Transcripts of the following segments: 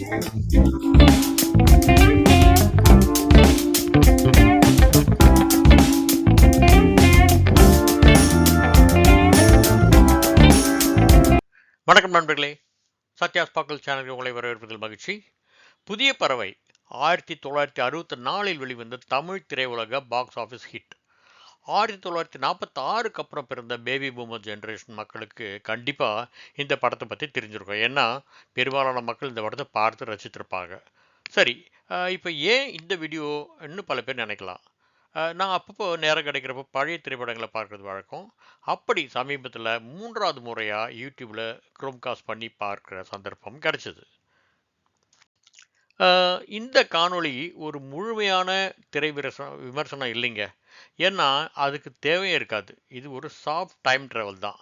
வணக்கம் நண்பர்களே. சத்யா ஸ்பாக்கல் சேனலுக்கு உங்களை வரவேற்பதில் மகிழ்ச்சி. புதிய பறவை ஆயிரத்தி தொள்ளாயிரத்தி அறுபத்தி நாலில் வெளிவந்த தமிழ் திரையுலக பாக்ஸ் ஆஃபீஸ் ஹிட் ஆயிரத்தி தொள்ளாயிரத்தி நாற்பத்தி ஆறுக்கு அப்புறம் பிறந்த பேபி பூமர் ஜென்ரேஷன் மக்களுக்கு கண்டிப்பாக இந்த படத்தை பற்றி தெரிஞ்சிருக்கும். ஏன்னா பெரும்பாலான மக்கள் இந்த படத்தை பார்த்து ரசித்திருப்பாங்க. சரி இப்போ ஏன் இந்த வீடியோன்னு பல பேர் நினைக்கலாம். நான் அப்பப்போ நேரம் கிடைக்கிறப்போ பழைய திரைப்படங்களை பார்க்குறது வழக்கம். அப்படி சமீபத்தில் மூன்றாவது முறையாக யூடியூப்பில் க்ரோம்காஸ்ட் பண்ணி பார்க்குற சந்தர்ப்பம் கிடச்சிது. இந்த காணொளி ஒரு முழுமையான திரை விமர்சனம் விமர்சனம் இல்லைங்க. ஏன்னா அதுக்கு தேவையே இருக்காது. இது ஒரு சாஃப்ட் டைம் ட்ராவல் தான்.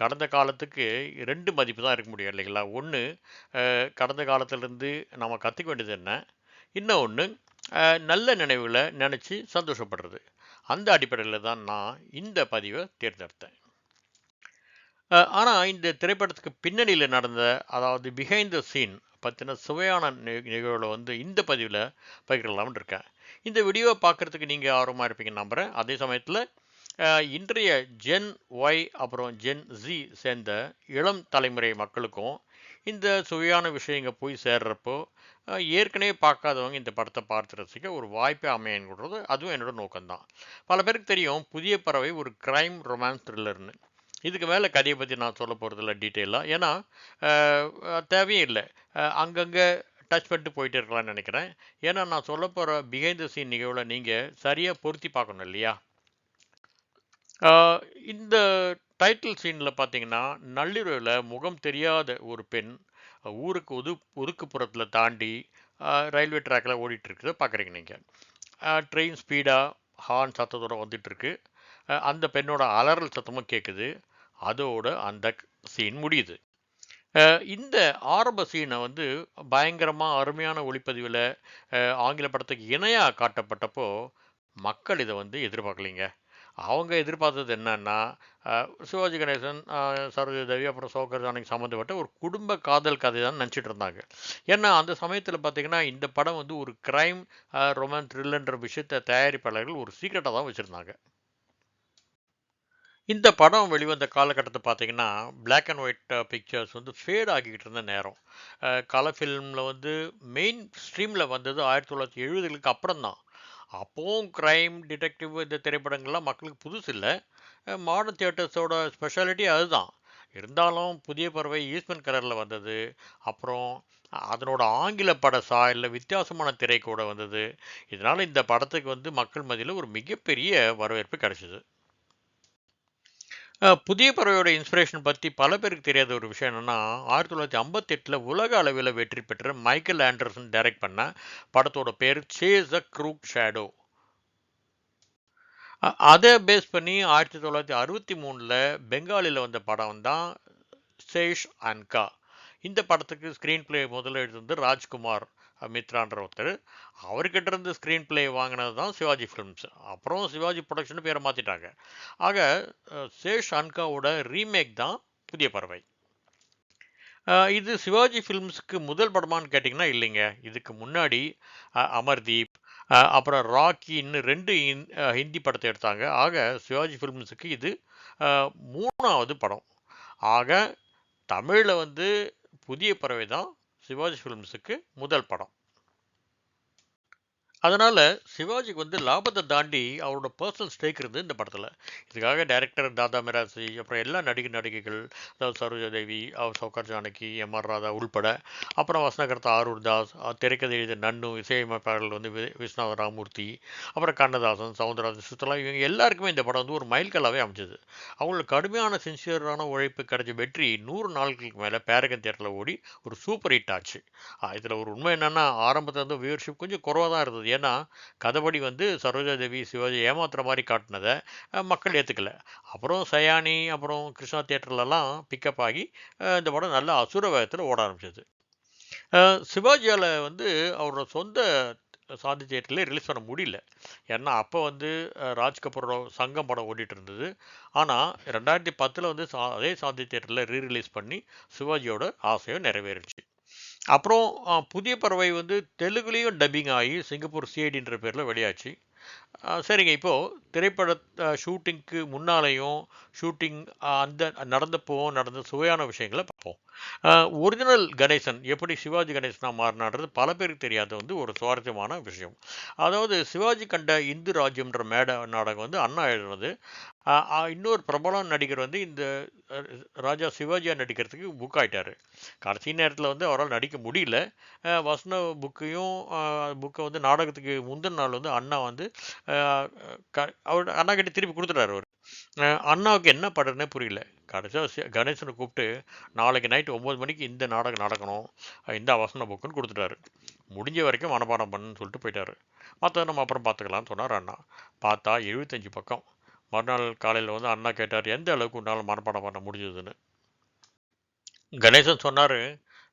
கடந்த காலத்துக்கு ரெண்டு மதிப்பு தான் இருக்க முடியும் இல்லைங்களா? ஒன்று கடந்த காலத்திலேருந்து நம்ம கற்றுக்க வேண்டியது என்ன? இன்னொன்று நல்ல நினைவுகளை நினச்சி சந்தோஷப்படுறது. அந்த அடிப்படையில் தான் நான் இந்த பதிவை தேர்ந்தெடுத்தேன். ஆனால் இந்த திரைப்படத்துக்கு பின்னணியில் நடந்த அதாவது பிஹைண்ட் த சீன் பற்றின சுவையான நி- நிகழ்வுகளை வந்து இந்த பதிவில் பகிரலாம்னு இருக்கேன். இந்த வீடியோவை பார்க்குறதுக்கு நீங்கள் ஆர்வமாக இருப்பீங்கன்னு நம்புகிறேன் அதே சமயத்தில் இன்றைய ஜென் ஒய் அப்புறம் ஜென் ஜி சேர்ந்த இளம் தலைமுறை மக்களுக்கும் இந்த சுவையான விஷயங்கள் போய் சேர்றப்போ ஏற்கனவே பார்க்காதவங்க இந்த படத்தை பார்த்து ரசிக்க ஒரு வாய்ப்பே அமையன்றது அதுவும் என்னோட நோக்கம்தான். பல பேருக்கு தெரியும் புதிய பறவை ஒரு கிரைம் ரொமான்ஸ் த்ரில்லர்னு இதுக்கு மேலே கதையை பற்றி நான் சொல்ல போகிறதில்ல டீட்டெயிலாக ஏன்னா தேவையும் தேவையே இல்லை. அங்கங்கே டச் பண்ணிட்டு போயிட்டே இருக்கலாம்னு நினைக்கிறேன். ஏன்னா நான் சொல்ல போகிற பிஹைண்ட் த சீன் நிகழ்வில் நீங்கள் சரியாக பொருத்தி பார்க்கணும் இல்லையா? இந்த டைட்டில் சீனில் பார்த்தீங்கன்னா நள்ளிரவில் முகம் தெரியாத ஒரு பெண் ஊருக்கு ஒது ஒதுக்குப்புறத்தில் தாண்டி ரயில்வே ட்ராக்கில் ஓடிட்டுருக்குறத பார்க்குறீங்க நீங்கள் ட்ரெயின் ஸ்பீடாக ஹார்ன் சத்தத்தோடு வந்துட்டுருக்கு அந்த பெண்ணோட அலறல் சத்தமும் கேட்குது அதோட அந்த சீன் முடியுது. இந்த ஆரம்ப சீனை வந்து பயங்கரமாக அருமையான ஒளிப்பதிவில் ஆங்கில படத்துக்கு இணையாக காட்டப்பட்டப்போ மக்கள் இதை வந்து எதிர்பார்க்கலைங்க. அவங்க எதிர்பார்த்தது என்னன்னா சிவாஜி கணேசன் சரோஜி தேவி அப்புறம் சோகர் ஜானகி சம்மந்தப்பட்ட ஒரு குடும்ப காதல் கதை தான் நினச்சிட்டு இருந்தாங்க. ஏன்னா அந்த சமயத்தில் பார்த்தீங்கன்னா இந்த படம் வந்து ஒரு க்ரைம் ரொமான்ஸ் த்ரில்லுன்ற விஷயத்தை தயாரிப்பாளர்கள் ஒரு சீக்கிரட்டாக தான் வச்சுருந்தாங்க. இந்த படம் வெளிவந்த காலகட்டத்தை பார்த்தீங்கன்னா பிளாக் அண்ட் ஒயிட் பிக்சர்ஸ் வந்து ஃபேட் ஆகிக்கிட்டு இருந்த நேரம். கலர் ஃபிலிமில் வந்து மெயின் ஸ்ட்ரீமில் வந்தது ஆயிரத்தி தொள்ளாயிரத்தி எழுபதுகளுக்கு அப்புறம் தான் அப்போவும் க்ரைம் டிடெக்டிவ் இந்த திரைப்படங்கள்லாம் மக்களுக்கு புதுசு இல்லை. மாடர்ன் தியேட்டர்ஸோட ஸ்பெஷாலிட்டி அதுதான். இருந்தாலும் புதிய பறவை ஈஸ்மன் கலரில் வந்தது. அப்புறம் அதனோட ஆங்கில பட இல்லை வித்தியாசமான திரை கூட வந்தது. இதனால் இந்த படத்துக்கு வந்து மக்கள் மத்தியில் ஒரு மிகப்பெரிய வரவேற்பு கிடைச்சிது. புதிய பறவையோட இன்ஸ்பிரேஷன் பற்றி பல பேருக்கு தெரியாத ஒரு விஷயம் என்னென்னா ஆயிரத்தி தொள்ளாயிரத்தி ஐம்பத்தெட்டில் உலக அளவில் வெற்றி பெற்ற மைக்கேல் ஆண்டர்சன் டைரக்ட் பண்ண படத்தோட பேர் சேஸ் அ க்ரூக் ஷேடோ அதை பேஸ் பண்ணி ஆயிரத்தி தொள்ளாயிரத்தி அறுபத்தி மூணில் பெங்காலியில் வந்த படம் தான் சேஷ் அன்கா இந்த படத்துக்கு ஸ்க்ரீன் பிளே முதல்ல எழுதுனது ராஜ்குமார். மித்ரான்ற ஒருத்தர் அவர்கிட்ட இருந்து ஸ்க்ரீன் பிளே வாங்கினது தான் சிவாஜி ஃபிலிம்ஸ் அப்புறம் சிவாஜி ப்ரொடக்ஷன் பேரை மாற்றிட்டாங்க ஆக சேஷ் அன்காவோட ரீமேக் தான் புதிய பறவை. இது சிவாஜி ஃபிலிம்ஸுக்கு முதல் படமான்னு கேட்டிங்கன்னா இல்லைங்க. இதுக்கு முன்னாடி அமர்தீப் அப்புறம் ராக்கின்னு ரெண்டு ஹிந்தி படத்தை எடுத்தாங்க. ஆக சிவாஜி ஃபிலிம்ஸுக்கு இது மூணாவது படம். ஆக தமிழில் வந்து புதிய பறவை தான் சிவாஜி ஃபிலிம்ஸுக்கு முதல் படம். அதனால் சிவாஜிக்கு வந்து லாபத்தை தாண்டி அவரோட பர்சனல் ஸ்டேக் இருந்தது இந்த படத்தில். இதுக்காக டைரக்டர் தாதா மிராசி அப்புறம் எல்லா நடிகை நடிகைகள் அதாவது சரோஜா தேவி அவர் சௌகர் ஜானகி எம் ஆர் ராதா உள்பட அப்புறம் வசனகர்த்தா ஆரூர் தாஸ் திரைக்கதை எழுத நன்னு இசையமைப்பாளர்கள் வந்து வி- விஸ்வநாத ராமூர்த்தி அப்புறம் கண்ணதாசன் சவுந்தரராஜன் சுத்தலா இவங்க எல்லாருக்குமே இந்த படம் வந்து ஒரு மைல்கல்லாகவே அமைஞ்சது. அவங்களுக்கு கடுமையான சின்சியரான உழைப்பு கிடைச்ச வெற்றி நூறு நாட்களுக்கு மேலே பேரகன் தேட்டரில் ஓடி ஒரு சூப்பர் ஹிட் ஆச்சு. இதில் ஒரு உண்மை என்னென்னா ஆரம்பத்தில் வந்து வியூவர்ஷிப் கொஞ்சம் குறவாக தான் இருந்தது. ஏன்னா கதைப்படி வந்து சரோஜா தேவி சிவாஜி ஏமாத்துற மாதிரி காட்டினதை மக்கள் ஏற்றுக்கல அப்புறம் சயானி அப்புறம் கிருஷ்ணா தியேட்டர்லலாம் பிக்கப் ஆகி இந்த படம் நல்ல அசுர வேகத்தில் ஓட ஆரம்பிச்சது. சிவாஜியால் வந்து அவரோட சொந்த சாந்தி தியேட்டர்லேயே ரிலீஸ் பண்ண முடியல. ஏன்னா அப்போ வந்து ராஜ் கபூரோட சங்கம் படம் ஓடிட்டு இருந்தது. ஆனால் ரெண்டாயிரத்தி பத்தில் வந்து சா அதே சாந்தி தியேட்டரில் ரீ ரிலீஸ் பண்ணி சிவாஜியோட ஆசையும் நிறைவேறிச்சு. அப்புறம் புதிய பறவை வந்து தெலுங்குலேயும் டப்பிங் ஆகி சிங்கப்பூர் சிஐடின்ற பேரில் வெளியாச்சு. சரிங்க. இப்போது திரைப்பட ஷூட்டிங்க்கு முன்னாலேயும் ஷூட்டிங் அந்த நடந்தப்போவும் நடந்த சுவையான விஷயங்களை பார்ப்போம். ஒரிஜினல் கணேசன் எப்படி சிவாஜி கணேசனாக மாறினான்றது பல பேருக்கு தெரியாத வந்து ஒரு சுவாரஸ்யமான விஷயம். அதாவது சிவாஜி கண்ட இந்து ராஜ்யம்ன்ற மேட நாடகம் வந்து அண்ணா எழுதுனது. இன்னொரு பிரபல நடிகர் வந்து இந்த ராஜா சிவாஜியா நடிக்கிறதுக்கு புக் ஆகிட்டார் கடைசி நேரத்தில் வந்து அவரால் நடிக்க முடியல. வசன புக்கையும் புக்கை வந்து நாடகத்துக்கு முந்தின நாள் வந்து அண்ணா வந்து அவர் அண்ணா கிட்ட திருப்பி கொடுத்துட்டாரு அவர். அண்ணாவுக்கு என்ன பண்ணுறதுனே புரியல. கடைசியாக கணேசனை கூப்பிட்டு நாளைக்கு நைட் ஒம்பது மணிக்கு இந்த நாடகம் நடக்கணும். இந்த வசன புக்குன்னு கொடுத்துட்டாரு. முடிஞ்ச வரைக்கும் மனப்பாடம் பண்ணுன்னு சொல்லிட்டு போயிட்டாரு. மற்றதை நம்ம அப்புறம் பார்த்துக்கலாம்னு சொன்னார் அண்ணா. பார்த்தா எழுபத்தஞ்சு பக்கம். மறுநாள் காலையில் வந்து அண்ணா கேட்டார் எந்த அளவுக்கு உன்னால் மனப்பாடம் பண்ண முடிஞ்சதுன்னு? கணேசன் சொன்னார்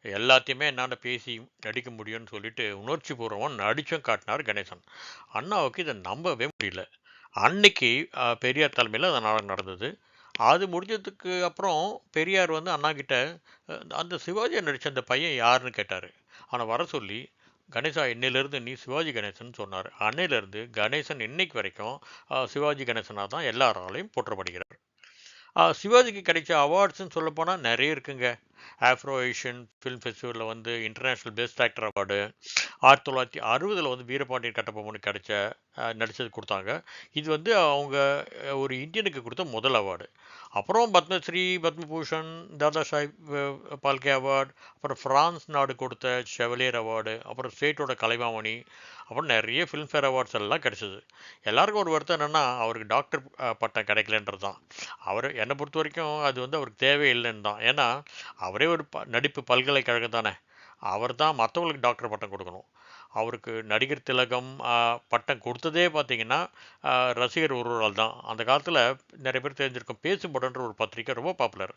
எல்லாத்தையுமே என்னால் பேசி நடிக்க முடியும்னு சொல்லிட்டு உணர்ச்சி பூர்வமாக நடிச்சும் காட்டினார் கணேசன். அண்ணாவுக்கு இதை நம்பவே முடியல. அன்னைக்கு பெரியார் தலைமையில் அந்த நாடகம் நடந்தது. அது முடிஞ்சதுக்கு அப்புறம் பெரியார் வந்து அண்ணாக்கிட்ட அந்த சிவாஜி நடித்த அந்த பையன் யாருன்னு கேட்டார். ஆனால் வர சொல்லி கணேசா இன்னிலேருந்து நீ சிவாஜி கணேசன் சொன்னார். அன்னையிலேருந்து கணேசன் இன்னைக்கு வரைக்கும் சிவாஜி கணேசனாக தான் எல்லாராலையும் போற்றப்படுகிறார். சிவாஜிக்கு கிடைச்ச அவார்ட்ஸ்ன்னு சொல்லப்போனால் நிறைய இருக்குங்க. ஆஃப்ரோ ஏஷியன் ஃபிலிம் ஃபெஸ்டிவலில் வந்து இன்டர்நேஷ்னல் பெஸ்ட் ஆக்டர் அவார்டு ஆயிரத்தி தொள்ளாயிரத்தி அறுபதில் வந்து வீரபாண்டியன் கட்டபொம்மனுக்கு கிடைச்ச நடித்தது கொடுத்தாங்க. இது வந்து அவங்க ஒரு இந்தியனுக்கு கொடுத்த முதல் அவார்டு அப்புறம் பத்மஸ்ரீ பத்மபூஷன் தாதா சாஹிப் பால்கே அவார்டு அப்புறம் ஃப்ரான்ஸ் நாடு கொடுத்த செவலியர் அவார்டு அப்புறம் ஸ்டேட்டோட கலைமாமணி அப்புறம் நிறைய ஃபிலிம்ஃபேர் அவார்ட்ஸ் எல்லாம் கிடச்சிது. எல்லாருக்கும் ஒரு வருத்தம் என்னென்னா அவருக்கு டாக்டர் பட்டம் கிடைக்கலன்றது தான் அவர் என்னை பொறுத்த வரைக்கும் அது வந்து அவருக்கு தேவையில்லைன்னு தான் ஏன்னா அவரே ஒரு ப நடிப்பு பல்கலைக்கழகம் தானே அவர் தான் மற்றவங்களுக்கு டாக்டர் பட்டம் கொடுக்கணும். அவருக்கு நடிகர் திலகம் பட்டம் கொடுத்ததே பார்த்தீங்கன்னா ரசிகர் ஒருவரால் தான். அந்த காலத்தில் நிறைய பேர் தெரிஞ்சிருக்கும். பேசும்படன்ற ஒரு பத்திரிக்கை ரொம்ப பாப்புலர்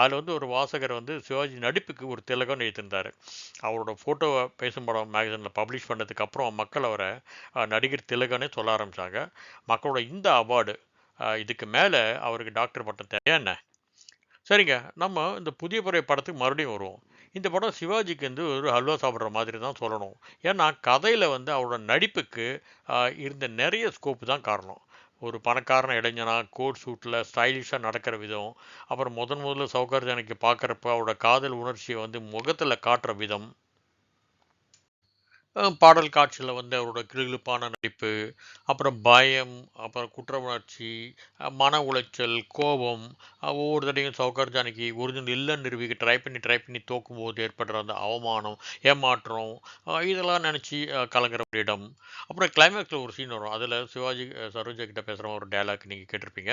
அதில் வந்து ஒரு வாசகர் வந்து சிவாஜி நடிப்புக்கு ஒரு திலகம் எழுத்திருந்தார் அவரோட ஃபோட்டோவை பேசும்படம் மேகசினில் பப்ளிஷ் பண்ணதுக்கப்புறம் மக்கள் அவரை நடிகர் திலகனே சொல்ல ஆரம்பித்தாங்க மக்களோட இந்த அவார்டு இதுக்கு மேலே அவருக்கு டாக்டர் பட்டம் தேவையா என்ன? சரிங்க. நம்ம இந்த புதிய பறவை படத்துக்கு மறுபடியும் வருவோம். இந்த படம் சிவாஜிக்கு வந்து ஒரு ஹல்வா சாப்பிட்ற மாதிரி தான் சொல்லணும். ஏன்னா கதையில் வந்து அவரோட நடிப்புக்கு இருந்த நிறைய ஸ்கோப்பு தான் காரணம். ஒரு பணக்காரன இளைஞனா கோட் சூட்டில் ஸ்டைலிஷாக நடக்கிற விதம் அப்புறம் முதன் முதல்ல சௌகர்ஜனைக்கு பார்க்குறப்ப அவரோட காதல் உணர்ச்சியை வந்து முகத்தில் காட்டுற விதம் பாடல் காட்சியில் வந்து அவரோட கிளுகிளுப்பான நடிப்பு அப்புறம் பயம் அப்புறம் குற்ற உணர்ச்சி மன உளைச்சல் கோபம் ஒவ்வொரு தடையும் சௌகர் ஜானகி ஒரிஜினல் இல்லைன்னு நிரூபிக்க ட்ரை பண்ணி ட்ரை பண்ணி தோக்கும் போது ஏற்படுற அந்த அவமானம் ஏமாற்றம் இதெல்லாம் நினச்சி கலங்குற ஒரு இடம் அப்புறம் கிளைமேக்ஸில் ஒரு சீன் வரும். அதில் சிவாஜி சரோஜா கிட்ட பேசுகிற ஒரு டைலாக் நீங்கள் கேட்டிருப்பீங்க.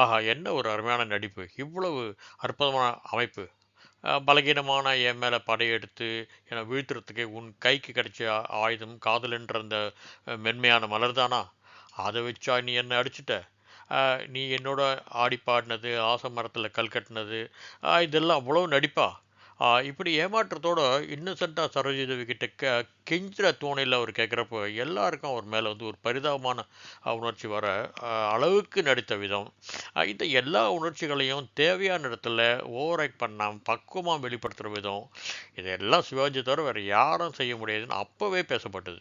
ஆஹா என்ன ஒரு அருமையான நடிப்பு. இவ்வளவு அற்புதமான அமைப்பு. பலகீனமான என் மேலே படையெடுத்து என்னை வீழ்த்துறதுக்கு உன் கைக்கு கிடைச்ச ஆயுதம் காதலன்ற அந்த மென்மையான மலர் தானா அதை வச்சா நீ என்னை அடிச்சிட்ட? நீ என்னோட ஆடி பாடினது ஆசை மரத்தில் கல் கட்டினது இதெல்லாம் அவ்வளோ நடிப்பா? இப்படி ஏமாற்றத்தோட இன்னசென்ட்டாக சரோஜிதேவி கிட்ட க கெஞ்சுற தோணையில் அவர் கேட்குறப்போ எல்லாருக்கும் அவர் மேலே வந்து ஒரு பரிதாபமான உணர்ச்சி வர அளவுக்கு நடித்த விதம். இந்த எல்லா உணர்ச்சிகளையும் தேவையான இடத்துல ஓவர் ஆக்ட் பண்ணாமல் பக்குவமாக வெளிப்படுத்துகிற விதம். இதெல்லாம் சிவாஜி தவிர வேறு யாரும் செய்ய முடியாதுன்னு அப்போவே பேசப்பட்டது.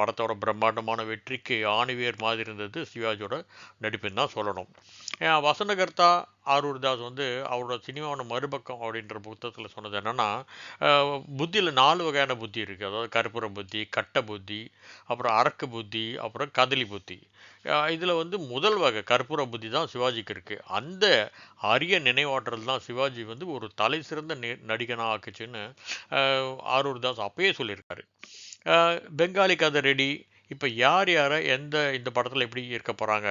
படத்தோட பிரம்மாண்டமான வெற்றிக்கு ஆணிவேர் மாதிரி இருந்தது சிவாஜியோட நடிப்புன்னு தான் சொல்லணும். வசனகர்த்தா ஆரூர் தாஸ் வந்து அவரோட சினிமாவோட மறுபக்கம் அப்படின்ற புத்தகத்தில் சொன்னது என்னன்னா புத்தியில் நாலு வகையான புத்தி இருக்குது அதாவது கற்பூர புத்தி கட்ட புத்தி அப்புறம் அரக்கு புத்தி அப்புறம் கதலி புத்தி. இதில் வந்து முதல் வகை கற்பூர புத்தி தான் சிவாஜிக்கு இருக்குது அந்த அரிய நினைவாற்றல் தான் சிவாஜி வந்து ஒரு தலை சிறந்த நடிகனாக ஆக்குச்சுன்னு ஆரூர் தாஸ் அப்பயே சொல்லியிருக்காரு. பெங்காலி கதை ரெடி இப்போ யார் யாரை எந்த இந்த படத்தில் எப்படி இருக்க போகிறாங்க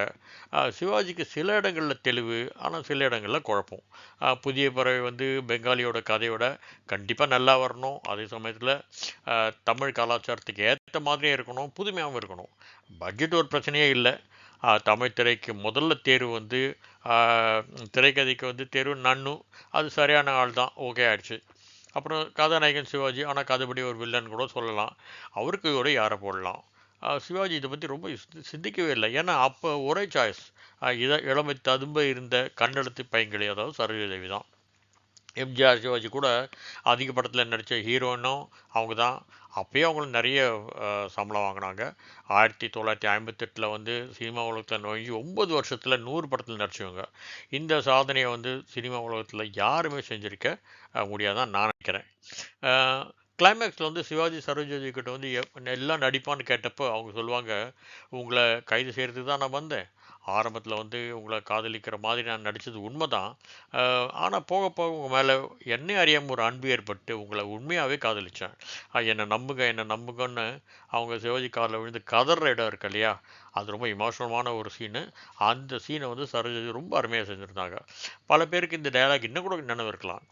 சிவாஜிக்கு சில இடங்களில் தெளிவு ஆனால் சில இடங்களில் குழப்பம். புதிய பறவை வந்து பெங்காலியோட கதையோட கண்டிப்பாக நல்லா வரணும். அதே சமயத்தில் தமிழ் கலாச்சாரத்துக்கு ஏற்ற மாதிரியும் இருக்கணும் புதுமையாகவும் இருக்கணும். பட்ஜெட் ஒரு பிரச்சனையே இல்லை. தமிழ் திரைக்கு முதல்ல தேர்வு வந்து திரைக்கதைக்கு வந்து தேர்வு நன்னு. அது சரியான ஆள் தான் ஓகே ஆயிடுச்சு. அப்புறம் கதாநாயகன் சிவாஜி ஆனால் கதைபடி ஒரு வில்லன் கூட சொல்லலாம். அவருக்கு கூட யாரை போடலாம்? சிவாஜி இதை பற்றி ரொம்ப சி- சிந்திக்கவே இல்லை. ஏன்னா அப்போ ஒரே சாய்ஸ் இதை இளமை ததும்ப இருந்த கண்ணெடுத்து பையங்களி அதாவது சரோஜதேவி தான். எம்ஜிஆர் சிவாஜி கூட அதிக படத்தில் நடித்த ஹீரோனும் அவங்க தான். அப்போயே அவங்களும் நிறைய சம்பளம் வாங்கினாங்க. ஆயிரத்தி தொள்ளாயிரத்தி ஐம்பத்தெட்டில் வந்து சினிமா உலகத்தில் நுழைஞ்சி ஒம்பது வருஷத்தில் நூறு படத்தில் நடிச்சவங்க. இந்த சாதனையை வந்து சினிமா உலகத்தில் யாருமே செஞ்சுருக்க முடியாதான் நான் நினைக்கிறேன். கிளைமேக்ஸில் வந்து சிவாஜி சரோஜாஜி கிட்ட வந்து எல்லாம் நடிப்பான்னு கேட்டப்போ அவங்க சொல்லுவாங்க உங்களை கைது செய்கிறதுக்கு தான் நான் வந்தேன். ஆரம்பத்தில் வந்து உங்களை காதலிக்கிற மாதிரி நான் நடித்தது உண்மை தான் ஆனால் போக போக உங்கள் மேலே என்னை அறியாமல் ஒரு அன்பு ஏற்பட்டு உங்களை உண்மையாகவே காதலித்தேன் என்னை நம்புங்க என்னை நம்புங்கன்னு அவங்க சிவாஜி காலில் விழுந்து கதற இடம் இருக்கு இல்லையா அது ரொம்ப இமோஷனமான ஒரு சீனு அந்த சீனை வந்து சரோஜாஜி ரொம்ப அருமையாக செஞ்சுருந்தாங்க. பல பேருக்கு இந்த டயலாக் இன்னும் கூட நினைவு இருக்கலாம்.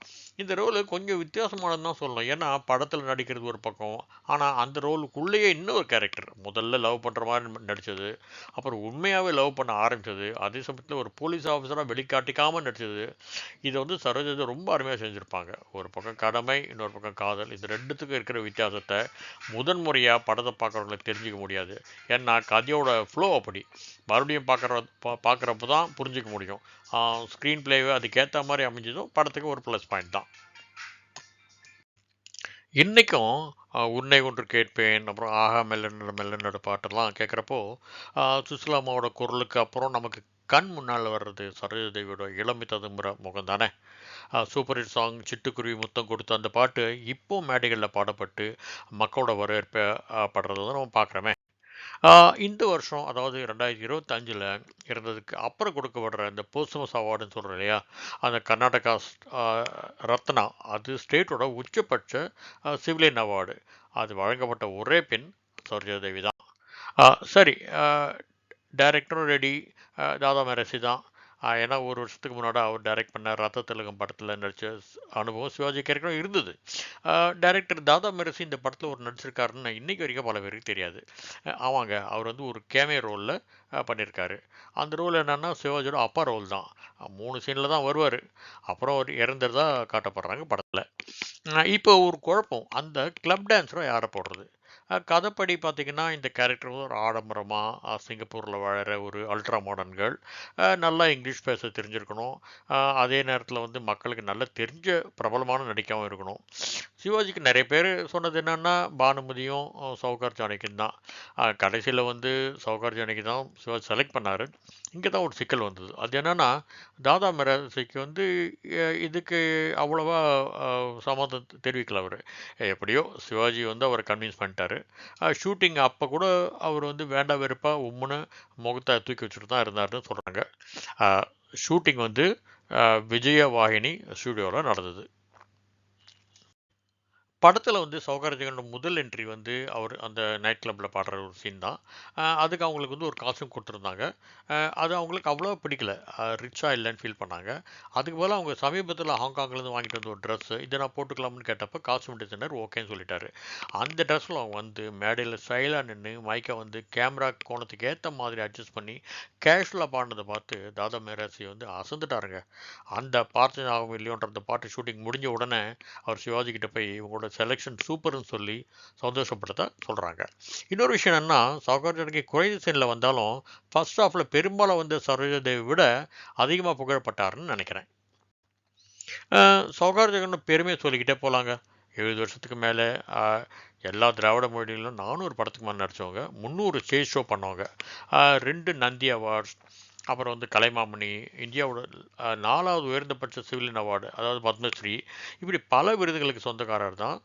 இந்த ரோலு கொஞ்சம் வித்தியாசமானது தான் சொல்லணும். ஏன்னா படத்தில் நடிக்கிறது ஒரு பக்கம். ஆனால் அந்த ரோலுக்குள்ளேயே இன்னொரு கேரக்டர் முதல்ல லவ் பண்ணுற மாதிரி நடித்தது அப்புறம் உண்மையாகவே லவ் பண்ண ஆரம்பிச்சது. அதே சமயத்தில் ஒரு போலீஸ் ஆஃபீஸராக வெளிக்காட்டிக்காமல் நடித்தது இதை வந்து சரோஜாஜி ரொம்ப அருமையாக செஞ்சுருப்பாங்க. ஒரு பக்கம் கடமை இன்னொரு பக்கம் காதல். இது ரெண்டுத்துக்கும் இருக்கிற வித்தியாசத்தை முதன் முறையாக படத்தை பார்க்குறவங்களுக்கு தெரிஞ்சுக்க முடியாது. ஏன்னா கதையோட ஃப்ளோ அப்படி. மறுபடியும் பார்க்குற பார்க்குறப்ப தான் புரிஞ்சுக்க முடியும். ஸ்க்ரீன் பிளேவே அதுக்கேற்ற மாதிரி அமைஞ்சதும் படத்துக்கு ஒரு ப்ளஸ் பாயிண்ட் தான். இன்றைக்கும் உன்னை ஒன்று கேட்பேன் அப்புறம் ஆஹா மெல்ல மெல்லனோட பாட்டெல்லாம் கேட்குறப்போ சுசிலாமாவோட குரலுக்கு அப்புறம் நமக்கு கண் முன்னால் வர்றது சரோஜதேவியோட இளமை ததும்புற முகம் தானே? சூப்பர் ஹிட் சாங் சிட்டுக்குருவி முத்தம் கொடுத்த அந்த பாட்டு இப்போ மேடைகளில் பாடப்பட்டு மக்களோட வரவேற்பை ஆஹ், படுறதை நம்ம பார்க்குறோமே. இந்த வருஷம் அதாவது ரெண்டாயிரத்தி இருபத்தஞ்சில் இருந்ததுக்கு அப்புறம் கொடுக்கப்படுற இந்த போஸ்டமஸ் அவார்டுன்னு சொல்கிறோம் இல்லையா? அந்த கர்நாடகா ரத்னா அது ஸ்டேட்டோட உச்சபட்ச சிவிலியன் அவார்டு அது வழங்கப்பட்ட ஒரே பெண் சரோஜா தான். சரி டைரக்டரும் ரெடி தாதா மேரசி தான். ஏன்னா ஒரு வருஷத்துக்கு முன்னாடி அவர் டைரக்ட் பண்ண ரத்த திலகம் படத்தில் நடித்த அனுபவம் சிவாஜி கேரக்டரும் இருந்தது. டைரக்டர் தாதா மெரசி இந்த படத்தில் ஒரு நடிச்சிருக்காருன்னு இன்றைக்கு வரைக்கும் பல பேருக்கு தெரியாது. ஆமாங்க அவர் வந்து ஒரு கேமே ரோலில் பண்ணியிருக்காரு அந்த ரோல் என்னென்னா சிவாஜியோட அப்பா ரோல் தான். மூணு சீனில் தான் வருவார். அப்புறம் அவர் இறந்ததா காட்டப்படுறாங்க படத்தில். இப்போ ஒரு குழப்பம். அந்த கிளப் டான்ஸரும் யாரை போடுறது? கதைப்படி பார்த்தீங்கன்னா இந்த கேரக்டர் வந்து ஒரு ஆடம்பரமாக சிங்கப்பூரில் வாழற ஒரு அல்ட்ரா மாடர்ன்கள் நல்லா இங்கிலீஷ் பேச தெரிஞ்சிருக்கணும். அதே நேரத்தில் வந்து மக்களுக்கு நல்லா தெரிஞ்ச பிரபலமான நடிக்கவும் இருக்கணும். சிவாஜிக்கு நிறைய பேர் சொன்னது என்னென்னா பானுமதியும் அஹ் சௌகார் ஜானகியும் தான். கடைசியில் வந்து சௌகார் ஜானகி தான் சிவாஜி செலக்ட் பண்ணார். இங்கே தான் ஒரு சிக்கல் வந்தது. அது என்னென்னா தாதா மிராசிக்கு வந்து இதுக்கு அவ்வளோவா அஹ், சம்மதம் தெரிவிக்கல அவர். எப்படியோ சிவாஜி வந்து அவரை கன்வின்ஸ் பண்ணிட்டாரு. ஷூட்டிங் அப்போ கூட அவர் வந்து வேண்டாம் வெறுப்பாக உம்முன்னு முகத்தை தூக்கி வச்சுட்டு தான் இருந்தாருன்னு சொல்கிறாங்க ஷூட்டிங் வந்து விஜய வாகினி ஸ்டூடியோவில் நடந்தது. படத்தில் வந்து சௌகரஜகனோட முதல் என்ட்ரி வந்து அவர் அந்த நைட் கிளப்பில் பாடுற ஒரு சீன் தான். அதுக்கு அவங்களுக்கு வந்து ஒரு காசும் கொடுத்துருந்தாங்க. அது அவங்களுக்கு அவ்வளோ பிடிக்கல. ரிச்சாக இல்லைன்னு ஃபீல் பண்ணாங்க. அதுக்கு போல் அவங்க சமீபத்தில் ஹாங்காங்லேருந்து வாங்கிட்டு வந்த ஒரு ட்ரெஸ்ஸு இதை நான் போட்டுக்கலாம்னு கேட்டப்போ காஸ்டியூம் டிசைனர் ஓகேன்னு சொல்லிட்டாரு. அந்த ட்ரெஸ்ஸில் அவங்க வந்து மேடையில் ஸ்டைலாக நின்று மைக்கை வந்து கேமரா கோணத்துக்கு ஏற்ற மாதிரி அட்ஜஸ்ட் பண்ணி கேஷுவலாக பாடினதை பார்த்து தாதா மேராசி வந்து அசந்துட்டாருங்க. அந்த பார்த்து ஆகும் இல்லையோன்ற அந்த பாட்டு ஷூட்டிங் முடிஞ்ச உடனே அவர் சிவாஜி கிட்ட போய் இவங்களோட செலெக்ஷன் சூப்பர்னு சொல்லி சந்தோஷப்படுத்த சொல்கிறாங்க இன்னொரு விஷயம் என்னன்னா சௌகர்ஜனுக்கு குறைந்த சீனில் வந்தாலும் ஃபர்ஸ்ட் ஹாஃபில் பெரும்பாலும் வந்து சரோஜாதேவி விட அதிகமாக புகழப்பட்டாருன்னு நினைக்கிறேன். சௌகார்ஜகன் பெருமையை சொல்லிக்கிட்டே போகலாங்க எழுபது வருஷத்துக்கு மேலே எல்லா திராவிட மொழிகளிலும் நானூறு படத்துக்கு மேலே நடித்தவங்க முந்நூறு ஸ்டேஜ் ஷோ பண்ணவங்க ரெண்டு நந்தி அவார்ட்ஸ் அப்புறம் வந்து கலைமாமணி இந்தியாவோட நாலாவது உயர்ந்தபட்ச சிவிலியன் அவார்டு அதாவது பத்மஸ்ரீ இப்படி பல விருதுகளுக்கு சொந்தக்காரர் தான்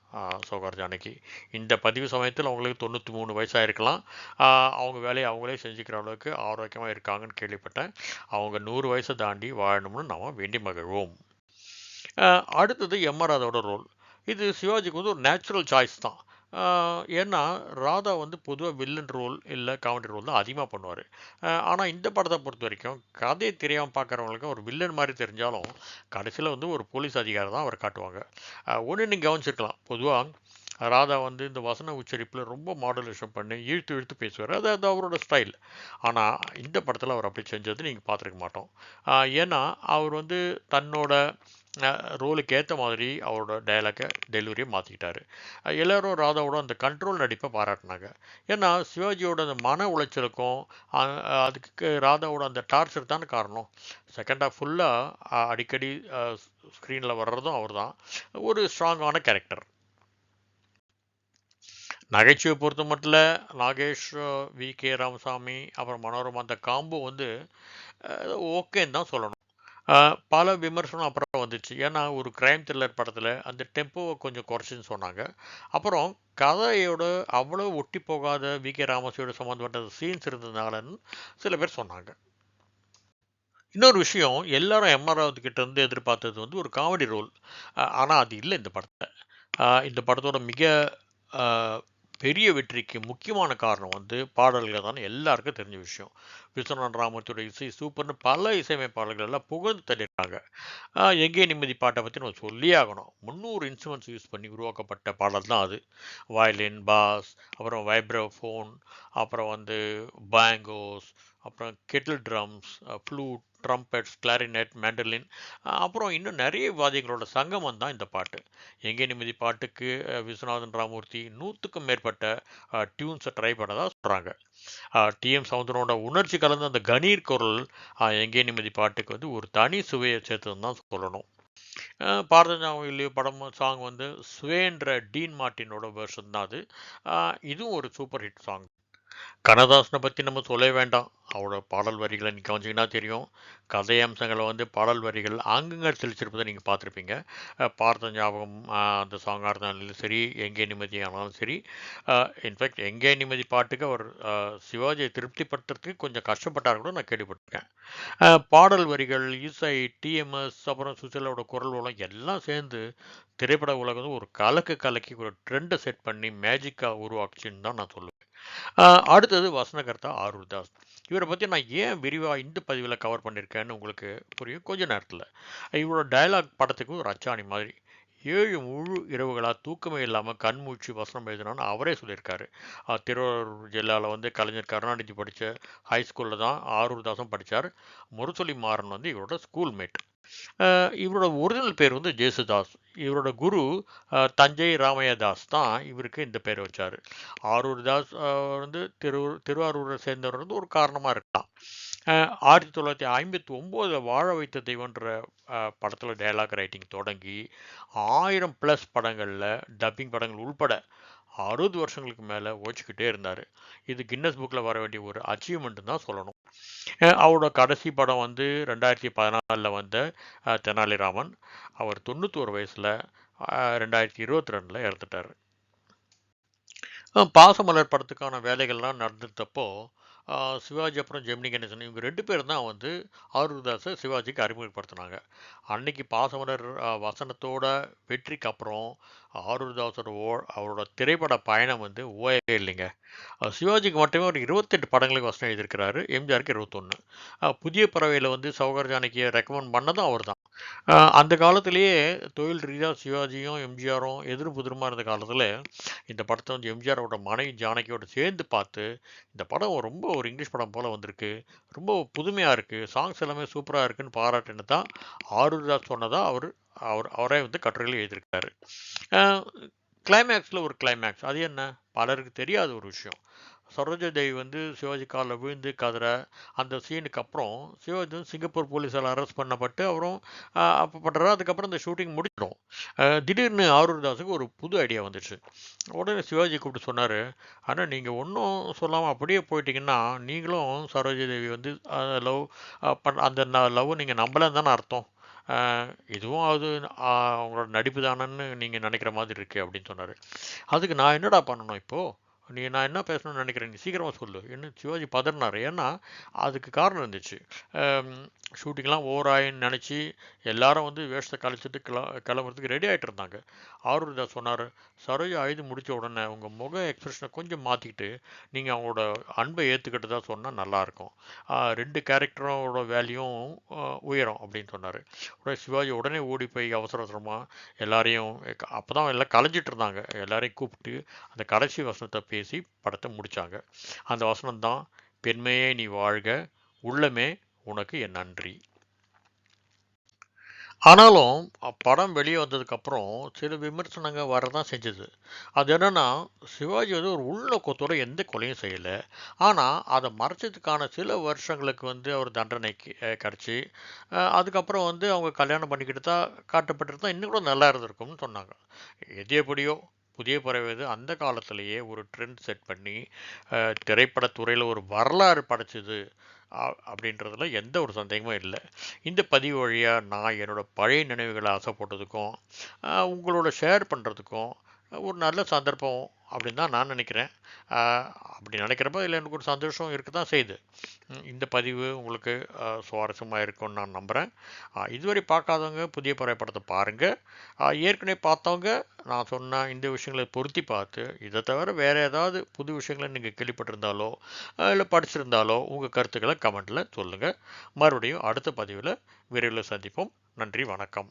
சோகார் ஜானகி. இந்த பதிவு சமயத்தில் அவங்களுக்கு தொண்ணூற்றி மூணு வயசாக இருக்கலாம் அவங்க வேலையை அவங்களே செஞ்சுக்கிற அளவுக்கு ஆரோக்கியமாக இருக்காங்கன்னு கேள்விப்பட்டேன். அவங்க நூறு வயசை தாண்டி வாழணும்னு நாம் வேண்டி மகிழ்வோம். அடுத்தது எம்ஆர் ராதாவோட ரோல். இது சிவாஜிக்கு வந்து ஒரு நேச்சுரல் சாய்ஸ் தான். ஏன்னா ராதா வந்து பொதுவாக வில்லன் ரோல் இல்லை காமெடி ரோல் தான் அதிகமாக பண்ணுவார். ஆனால் இந்த படத்தை பொறுத்த வரைக்கும் கதையை தெரியாமல் பார்க்குறவங்களுக்கு ஒரு வில்லன் மாதிரி தெரிஞ்சாலும் கடைசியில் வந்து ஒரு போலீஸ் அதிகாரி தான் அவர் காட்டுவாங்க. ஒன்று நீங்கள் கவனிச்சிருக்கலாம். பொதுவாக ராதா வந்து இந்த வசன உச்சரிப்பில் ரொம்ப மாடலேஷன் பண்ணி இழுத்து இழுத்து பேசுவார். அது அது அவரோட ஸ்டைல் ஆனால் இந்த படத்தில் அவர் அப்படி செஞ்சது நீங்கள் பார்த்துருக்க மாட்டோம். ஏன்னா அவர் வந்து தன்னோட ரோலுக்கு ஏற்ற மாதிரி அவரோட டயலாக்கை டெலிவரியை மாற்றிக்கிட்டாரு எல்லோரும் ராதாவோட அந்த கண்ட்ரோல் நடிப்பை பாராட்டினாங்க. ஏன்னா சிவாஜியோட அந்த மன உளைச்சலுக்கும் அதுக்கு ராதாவோட அந்த டார்ச்சர் தானே காரணம். செகண்ட் ஹாஃப் ஃபுல்லாக அடிக்கடி ஸ்க்ரீனில் வர்றதும் அவர் தான் ஒரு ஸ்ட்ராங்கான கேரக்டர் நகைச்சுவை பொறுத்த மட்டும் நாகேஷ் வி. கே. ராமசாமி அப்புறம் மனோரமா அந்த காம்போ வந்து ஓகேன்னு தான் சொல்லணும். பல விமர்சனம் அப்புறம் வந்துச்சு. ஏன்னா ஒரு கிரைம் த்ரில்லர் படத்தில் அந்த டெம்போவை கொஞ்சம் குறைச்சின்னு சொன்னாங்க. அப்புறம் கதையோட அவ்வளோ ஒட்டி போகாத வி கே ராமசியோட சம்மந்தப்பட்ட சீன்ஸ் இருந்ததுனாலன்னு சில பேர் சொன்னாங்க. இன்னொரு விஷயம் எல்லாரும் எம்ஆர் கிட்ட இருந்து எதிர்பார்த்தது வந்து ஒரு காமெடி ரோல் ஆனால் அது இல்லை இந்த படத்தில். இந்த படத்தோட மிக பெரிய வெற்றிக்கு முக்கியமான காரணம் வந்து பாடல்கள் தான் எல்லாருக்கும் தெரிஞ்ச விஷயம். விஸ்வநாத் ராமத்தோட இசை சூப்பர்னு பல இசையமைப்பாளர்கள் எல்லாம் புகழ்ந்து தள்ளியிருக்காங்க எங்கே நிம்மதி பாட்டை பற்றி நம்ம சொல்லியே ஆகணும். முந்நூறு இன்ஸ்ட்ருமெண்ட்ஸ் யூஸ் பண்ணி உருவாக்கப்பட்ட பாடல் தான் அது. வயலின் பாஸ் அப்புறம் வைப்ரோஃபோன் அப்புறம் வந்து பேங்கோஸ் அப்புறம் kettle drums flute trumpets clarinet mandolin அப்புறம் இன்னும் நிறைய வாதிகளோட சங்கமம் தான் இந்த பாட்டு. எங்கே நிம்மதி பாட்டுக்கு விஸ்வநாதன் ராமூர்த்தி நூற்றுக்கும் மேற்பட்ட டியூன்ஸை ட்ரை பண்ணதாக சொல்கிறாங்க டி எம் சவுந்தரனோட உணர்ச்சி கலந்த அந்த கணீர் குரல் எங்கே நிம்மதி பாட்டுக்கு வந்து ஒரு தனி சுவையை சேர்த்துன்னு தான் சொல்லணும். அஹ், இல்லையோ படம் சாங் வந்து சுவேன்ற டீன் மார்ட்டினோட வேர்ஷன் தான் அது. இதுவும் ஒரு சூப்பர் ஹிட் சாங் கண்ணதாசனை பற்றி நம்ம சொல்ல வேண்டாம். அவரோட பாடல் வரிகளை நீங்கள் கவனிச்சிங்கன்னா தெரியும். கதை அம்சங்களை வந்து பாடல் வரிகள் ஆங்கங்கள் தெளிச்சிருப்பதை நீங்கள் பார்த்துருப்பீங்க. பார்த்த ஞாபகம் அந்த சாங்காக இருந்தாலும் சரி எங்கே நிம்மதி ஆனாலும் சரி. இன்ஃபேக்ட் எங்கே நிம்மதி பாட்டுக்கு அவர் சிவாஜியை திருப்திப்படுத்துறதுக்கு கொஞ்சம் கஷ்டப்பட்டார் கூட நான் கேள்விப்பட்டிருக்கேன். பாடல் வரிகள் இசை டிஎம்எஸ் அப்புறம் சுசிலாவோட குரல் உலகம் எல்லாம் சேர்ந்து திரைப்பட உலகம் ஒரு கலக்கு கலக்கி ஒரு ட்ரெண்டை செட் பண்ணி மேஜிக்காக உருவாக்குச்சுன்னு தான் நான் சொல்லுவேன். அடுத்தது வசனகர்த்தா ஆரூர் தாஸ் இவரை பற்றி நான் ஏன் விரிவாக இந்த பதிவில் கவர் பண்ணியிருக்கேன்னு உங்களுக்கு புரியும். கொஞ்ச நேரத்தில். இவரோட டயலாக் படத்துக்கு ஒரு அச்சாணி மாதிரி. ஏழு முழு இரவுகளாக தூக்கமே இல்லாமல் கண்மூச்சு வசனம் எழுதினான்னு அவரே சொல்லியிருக்காரு. திருவாரூர் ஜில்லாவில் வந்து கலைஞர் கருணாநிதி படித்த ஹை ஸ்கூலில் தான் ஆரூர் தாசம் படித்தார் முரசொலி மாறன் வந்து இவரோட ஸ்கூல் மேட் இவரோட ஒரிஜினல் பேர் வந்து ஜேசுதாஸ். இவரோட குரு தஞ்சை ராமையா தாஸ் தான் இவருக்கு இந்த பேரை வச்சார். ஆரூர் தாஸ் வந்து திரு திருவாரூரை சேர்ந்தவர் வந்து ஒரு காரணமாக இருக்கலாம். ஆயிரத்தி தொள்ளாயிரத்தி ஐம்பத்தி ஒம்போதில் வாழ வைத்த தெய்வன்ற படத்தில் டயலாக் ரைட்டிங் தொடங்கி ஆயிரம் ப்ளஸ் படங்களில் டப்பிங் படங்கள் உள்பட அறுபது வருஷங்களுக்கு மேலே ஓச்சிக்கிட்டே இருந்தார். இது கின்னஸ் புக்கில் வர வேண்டிய ஒரு அச்சீவ்மெண்ட் தான் சொல்லணும். அவரோட கடைசி படம் வந்து ரெண்டாயிரத்தி பதினாலில் வந்த தெனாலிராமன். அவர் தொண்ணூற்றோரு வயசில் ரெண்டாயிரத்தி இருபத்தி ரெண்டில் இறந்துட்டார் பாசமலர் படத்துக்கான வேலைகள்லாம் நடந்தப்போ சிவாஜி அப்புறம் ஜெமினி கணேசன் இவங்க ரெண்டு பேரும் தான் வந்து ஆரூர்தாஸை சிவாஜிக்கு அறிமுகப்படுத்தினாங்க. அன்னைக்கு பாசமலர் வசனத்தோட வெற்றிக்கு அப்புறம் ஆரூர்தாஸோட ஓ அவரோட திரைப்பட பயணம் வந்து ஓயவே இல்லைங்க. சிவாஜிக்கு மட்டுமே ஒரு இருபத்தெட்டு படங்களுக்கு வசனம் எழுதியிருக்கிறாரு எம்ஜிஆருக்கு இருபத்தொன்று புதிய பறவையில் வந்து சௌகர் ஜானகியை ரெக்கமெண்ட் பண்ணதும் அவர் தான் அந்த காலத்திலேயே தொழில் ரீதியாக சிவாஜியும் எம்ஜிஆரும் எதிர் புதிருமா இருந்த காலத்தில் இந்த படத்தை வந்து எம்ஜிஆரோட மனைவி ஜானகியோட சேர்ந்து பார்த்து இந்த படம் ரொம்ப ஒரு இங்கிலீஷ் படம் போல் வந்திருக்கு ரொம்ப புதுமையாக இருக்குது சாங்ஸ் எல்லாமே சூப்பராக இருக்குன்னு பாராட்டுன்னு தான் ஆரூர்தாஸ் சொன்னதாக அவர் அவர் அவரே வந்து கட்டுரையில் எழுதியிருக்காரு. கிளைமேக்ஸில் ஒரு கிளைமேக்ஸ் அது என்ன? பலருக்கு தெரியாத ஒரு விஷயம். சரோஜாதேவி வந்து சிவாஜி காலில் விழுந்து கதற அந்த சீனுக்கு அப்புறம் சிவாஜி வந்து சிங்கப்பூர் போலீஸால் அரெஸ்ட் பண்ணப்பட்டு அவரும் பண்ணுறாரு அதுக்கப்புறம் இந்த ஷூட்டிங் முடிச்சிடும் திடீர்னு ஆரூர் தாஸுக்கு ஒரு புது ஐடியா வந்துச்சு. உடனே சிவாஜி கூப்பிட்டு சொன்னார் ஆனால் நீங்கள் ஒன்றும் சொல்லாமல் அப்படியே போயிட்டீங்கன்னா நீங்களும் சரோஜாதேவி வந்து லவ் பண் அந்த லவ் நீங்கள் நம்பலன்னு தானே அர்த்தம். இதுவும் அது அவங்களோட நடிப்பு தானன்னு நீங்கள் நினைக்கிற மாதிரி இருக்குது அப்படின்னு சொன்னார். அதுக்கு நான் என்னடா பண்ணணும் இப்போது நீ நான் என்ன பேசணும்னு நினைக்கிறேன் நீ சீக்கிரமாக சொல்லு. என்ன சிவாஜி பதறினார். ஏன்னா அதுக்கு காரணம் இருந்துச்சு. ஷூட்டிங்லாம் ஓவர் ஆயின்னு நினச்சி எல்லாரும் வந்து வேஷத்தை கழிச்சிட்டு கிள கிளம்புறதுக்கு ரெடி ஆகிட்டு இருந்தாங்க. ஆரூர்தா சொன்னார் சரோஜா ஆயுது முடித்த உடனே உங்கள் முக எக்ஸ்பிரஷனை கொஞ்சம் மாற்றிக்கிட்டு நீங்கள் அவங்களோட அன்பை ஏற்றுக்கிட்டு தான் சொன்னால் நல்லாயிருக்கும் ரெண்டு கேரக்டரோட வேல்யூவும் உயரும் அப்படின்னு சொன்னார். உடனே சிவாஜி உடனே ஓடி போய் அவசர அவசரமாக எல்லாரையும் அப்போ தான் எல்லாம் கலைஞ்சிட்டு இருந்தாங்க. எல்லாரையும் கூப்பிட்டு அந்த கடைசி வசனத்தை பேசி படத்தை முடித்தாங்க அந்த வசனம் தான் பெண்மையே நீ வாழ்க உள்ளமே உனக்கு என் நன்றி ஆனாலும் படம் வெளியே வந்ததுக்கப்புறம் சில விமர்சனங்கள் வரதான் செஞ்சது. அது என்னன்னா, சிவாஜி வந்து ஒரு உள்நோக்கத்தோட எந்த கொலையும் செய்யல. ஆனா, அதை மறைச்சதுக்கான சில வருஷங்களுக்கு வந்து அவர் தண்டனை கிடச்சி அதுக்கப்புறம் வந்து அவங்க கல்யாணம் பண்ணிக்கிட்டு தான் காட்டப்பட்டிருந்தா இன்னும் கூட நல்லா இருந்திருக்கும்னு சொன்னாங்க. எது எப்படியோ, புதிய பறவை அந்த காலத்திலேயே ஒரு ட்ரெண்ட் செட் பண்ணி, திரைப்படத்துறையில் ஒரு வரலாறு படைச்சது. அப்படின்றதுல எந்த ஒரு சந்தேகமும் இல்லை இந்த பதிவு வழியாக நான் என்னோட பழைய நினைவுகளை ஆசைப்பட்டதுக்கும், உங்களோட ஷேர் பண்ணுறதுக்கும் ஒரு நல்ல சந்தர்ப்பம் அப்படின்னு தான் நான் நினைக்கிறேன் அப்படி நினைக்கிறப்ப இதில் எனக்கு ஒரு சந்தோஷம் இருக்க தான் செய்யுது. இந்த பதிவு உங்களுக்கு சுவாரஸ்யமாக இருக்கும்னு நான் நம்புகிறேன் இதுவரை பார்க்காதவங்க புதிய பறவை பாருங்கள் ஏற்கனவே பார்த்தவங்க நான் சொன்ன இந்த விஷயங்களை பொருத்தி பார்த்து, இதை தவிர வேறு ஏதாவது புது விஷயங்களை நீங்கள் கேள்விப்பட்டிருந்தாலோ, இல்லை படிச்சிருந்தாலோ, உங்கள் கருத்துக்களை கமெண்ட்டில் சொல்லுங்கள் மறுபடியும் அடுத்த பதிவில் விரைவில் சந்திப்போம். நன்றி, வணக்கம்.